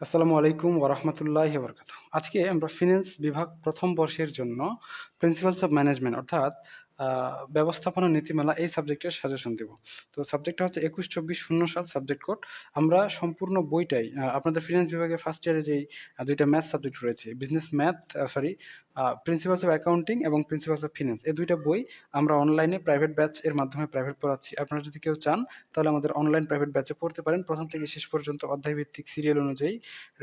আসসালামু আলাইকুম ওরহমতুল্লাহ আজকে আমরা ফিন্যান্স বিভাগ প্রথম বর্ষের জন্য প্রিন্সিপালস অফ ম্যানেজমেন্ট অর্থাৎ ব্যবস্থাপনা, নীতিমালা এই সাবজেক্টের সাজেশন দেব। তো সাবজেক্টটা হচ্ছে একুশ, চব্বিশ, শূন্য, সাত সাবজেক্ট কোড আমরা সম্পূর্ণ বইটাই আপনাদের ফিনান্স বিভাগে ফার্স্ট ইয়ারে যেই দুইটা ম্যাথ সাবজেক্ট রয়েছে business math sorry principles of accounting এবং প্রিন্সিপালস অফ ফিন্যান্স এই দুইটা বই আমরা অনলাইনে প্রাইভেট ব্যাচ এর মাধ্যমে প্রাইভেট পড়াচ্ছি। আপনারা যদি কেউ চান, তাহলে আমাদের অনলাইন প্রাইভেট ব্যাচে পড়তে পারেন। প্রথম থেকে শেষ পর্যন্ত অধ্যায় ভিত্তিক সিরিয়াল অনুযায়ী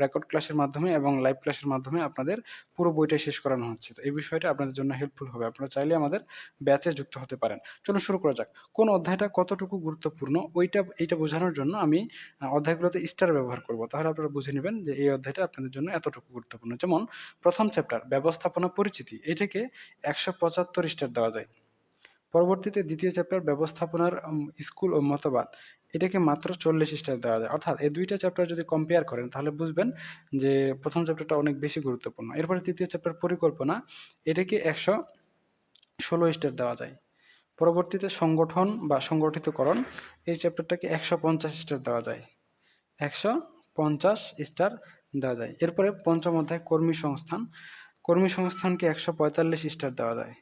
রেকর্ড ক্লাসের মাধ্যমে এবং লাইভ ক্লাসের মাধ্যমে আপনাদের পুরো বইটা শেষ করানো হচ্ছে। তো এই বিষয়টা আপনাদের জন্য হেল্পফুল হবে। আপনারা চাইলে আমাদের ব্যাচে যুক্ত হতে পারেন। চলুন শুরু করা যাক। কোন অধ্যায়টা কতটুকু গুরুত্বপূর্ণ ওইটা এইটা বোঝানোর জন্য আমি অধ্যায়গুলোতে স্টার ব্যবহার করব। তাহলে আপনারা বুঝে নেবেন যে এই অধ্যায়টা আপনাদের জন্য এতটুকু গুরুত্বপূর্ণ। যেমন, প্রথম চ্যাপ্টার ব্যবস্থাপনা পরিচিতি। এটাকে একশো পঁচাত্তর স্টার দেওয়া যায়। পরবর্তীতে দ্বিতীয় চ্যাপ্টার ব্যবস্থাপনার স্কুল ও মতবাদ। এটাকে মাত্র চল্লিশ স্টার দেওয়া যায়। অর্থাৎ এই দুইটা চ্যাপ্টার যদি কম্পেয়ার করেন, তাহলে বুঝবেন যে প্রথম চ্যাপ্টারটা অনেক বেশি গুরুত্বপূর্ণ। এরপরে তৃতীয় চ্যাপ্টার পরিকল্পনা। এটাকে একশো ষোলো স্টার দেওয়া যায়। পরবর্তীতে সংগঠন বা সংগঠিতকরণ এই চ্যাপ্টারটাকে একশো পঞ্চাশ স্টার দেওয়া যায়। একশো পঞ্চাশ স্টার দেওয়া যায়। এরপরে পঞ্চম অধ্যায় কর্মী সংস্থান। কর্মী সংস্থানকে একশো পঁয়তাল্লিশ স্টার দেওয়া যায়।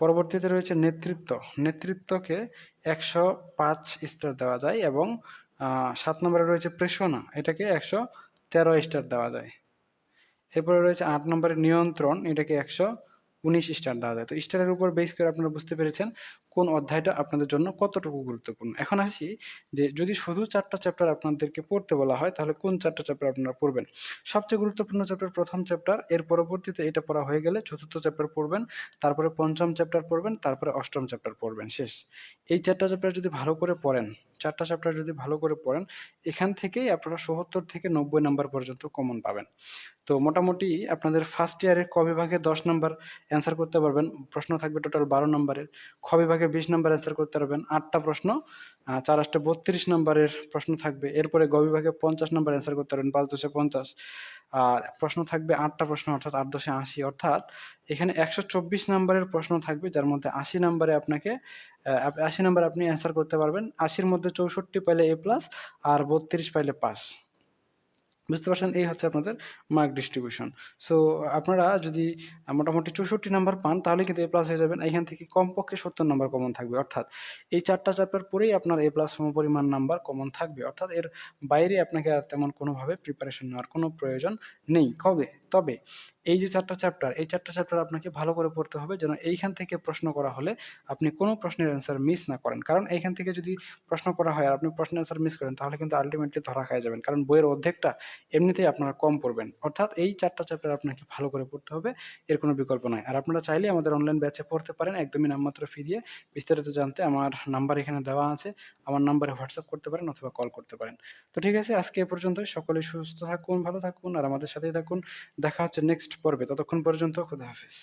পরবর্তীতে রয়েছে নেতৃত্ব। নেতৃত্বকে একশো পাঁচ স্টার দেওয়া যায় এবং সাত নম্বরে রয়েছে প্রেষণা। এটাকে একশো তেরো স্টার দেওয়া যায়। এরপরে রয়েছে আট নম্বরে নিয়ন্ত্রণ। এটাকে একশো উনিশ স্টার দেওয়া যায়। তো স্টারের উপর বেস করে আপনারা বুঝতে পেরেছেন কোন অধ্যায়টা আপনাদের জন্য কতটুকু গুরুত্বপূর্ণ? এখন আসি যে যদি শুধু চারটা চ্যাপ্টার আপনাদেরকে পড়তে বলা হয়, তাহলে কোন চারটা চ্যাপ্টার আপনারা পড়বেন? সবচেয়ে গুরুত্বপূর্ণ চ্যাপ্টার প্রথম চ্যাপ্টার এর পরবর্তীতে এটা পড়া হয়ে গেলে চতুর্থ চ্যাপ্টার পড়বেন, তারপরে পঞ্চম চ্যাপ্টার পড়বেন, তারপরে অষ্টম চ্যাপ্টার পড়বেন, শেষ। এই চারটা চ্যাপ্টার যদি ভালো করে পড়েন, চারটা চ্যাপ্টার যদি ভালো করে পড়েন, এখান থেকেই আপনারা সত্তর থেকে নব্বই নাম্বার পর্যন্ত কমন পাবেন। তো মোটামুটি আপনাদের ফার্স্ট ইয়ারের ক বিভাগে দশ নাম্বার অ্যান্সার করতে পারবেন, প্রশ্ন থাকবে টোটাল বারো নম্বরের খ বিভাগে বিশ নাম্বার অ্যান্সার করতে পারবেন। আটটা প্রশ্ন চার আটটা বত্রিশ নম্বরের প্রশ্ন থাকবে। এরপরে গ বিভাগে পঞ্চাশ নাম্বার অ্যান্সার করতে পারবেন, পাঁচ দশে পঞ্চাশ। আর প্রশ্ন থাকবে আটটা প্রশ্ন, অর্থাৎ আট দশে আশি। অর্থাৎ এখানে একশো চব্বিশ নাম্বারের প্রশ্ন থাকবে, যার মধ্যে আশি নাম্বারে আপনাকে আশি নাম্বার আপনি অ্যান্সার করতে পারবেন। আশির মধ্যে চৌষট্টি পাইলে এ প্লাস আর বত্রিশ পাইলে পাস বুঝতে পারছেন? এই হচ্ছে আপনাদের মার্ক ডিস্ট্রিবিউশন সো আপনারা যদি মোটামুটি চৌষট্টি নাম্বার পান, তাহলে কিন্তু এ প্লাস হয়ে যাবেন। এখান থেকে কমপক্ষে সত্তর নাম্বার কমন থাকবে। অর্থাৎ এই চারটা চ্যাপ্টার পরেই আপনার এ প্লাস সমপরিমাণ নাম্বার কমন থাকবে। অর্থাৎ এর বাইরে আপনাকে আর তেমন কোনোভাবে প্রিপারেশন নেওয়ার কোনো প্রয়োজন নেই। কবে? তবে এই যে চারটা চ্যাপ্টার এই চারটা চ্যাপ্টার আপনাকে ভালো করে পড়তে হবে যেন এইখান থেকে প্রশ্ন করা হলে আপনি কোনো প্রশ্নের অ্যান্সার মিস না করেন। কারণ এইখান থেকে যদি প্রশ্ন করা হয় আর আপনি প্রশ্নের অ্যান্সার মিস করেন, তাহলে কিন্তু আলটিমেটলি ধরা খায় যাবেন। কারণ বইয়ের অর্ধেকটা এমনিতেই আপনারা কম পড়বেন। অর্থাৎ এই চারটা চ্যাপ্টার আপনাকে ভালো করে পড়তে হবে, এর কোনো বিকল্প নয় আর আপনারা চাইলে আমাদের অনলাইন ব্যাচে পড়তে পারেন, একদমই নামমাত্র ফি দিয়ে। বিস্তারিত জানতে আমার নাম্বার এখানে দেওয়া আছে। আমার নাম্বারে হোয়াটসঅ্যাপ করতে পারেন অথবা কল করতে পারেন। তো ঠিক আছে, আজকে এ পর্যন্ত সকলে সুস্থ থাকুন, ভালো থাকুন, আর আমাদের সাথেই থাকুন। দেখা হচ্ছে নেক্সট পর্বে। ততক্ষণ পর্যন্ত খুদা হাফিজ।